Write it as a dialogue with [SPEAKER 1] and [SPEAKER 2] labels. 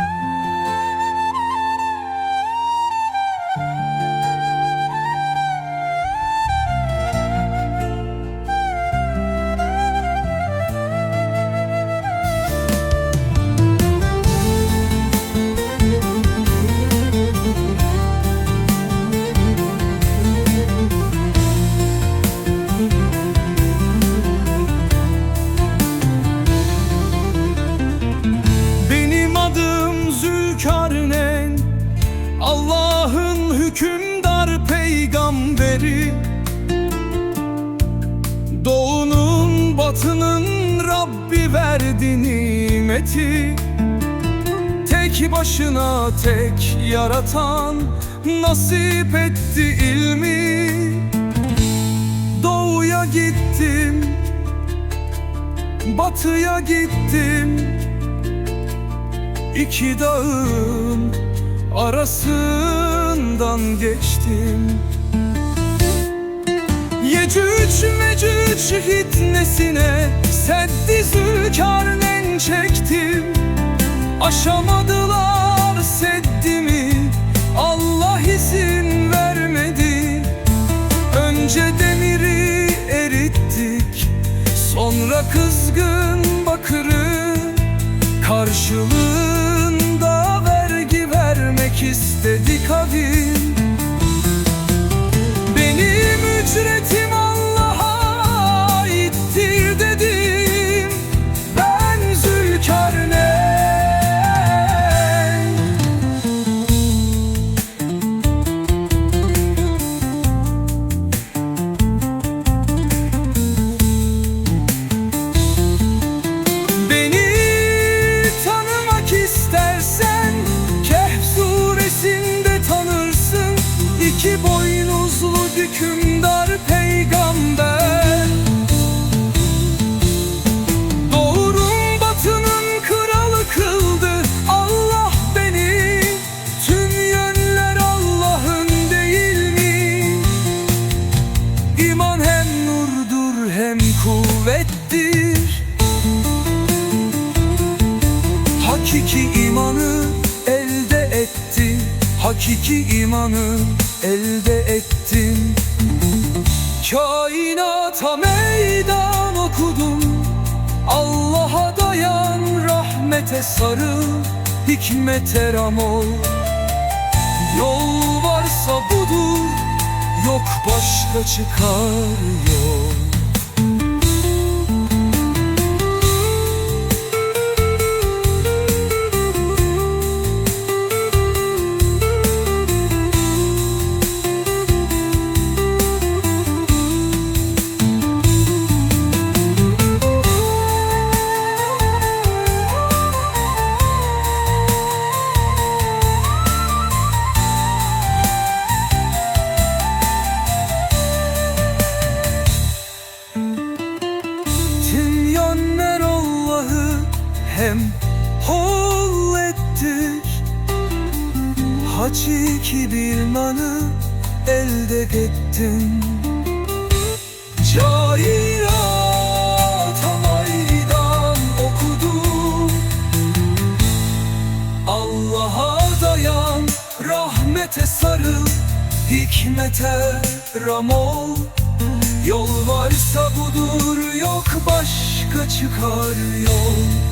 [SPEAKER 1] thank you hükümdar peygamberi. Doğunun batının Rabbi verdi nimeti. Tek başına tek yaratan Nasip etti ilmi. Doğuya gittim Batıya gittim. İki dağın arasından geçtim. Yecüc mecüc fitnesine Seddi zülkarnen çektim. Aşamadılar seddimi Allah izin vermedi. Önce demiri erittik Sonra kızgın bakırı Karşılığında hem kuvvettir. Hakiki imanı elde etti Hakiki imanı elde ettim. Kainata meydan okudum. Allah'a dayan rahmete sarıl Hikmete ram ol. Yol varsa budur Yok başka çıkar yol Hakiki bir manı elde ettin. Kainata meydan okudum. Allah'a dayan, rahmete sarıl Hikmete ram ol. Yol varsa budur, yok başka çıkar yol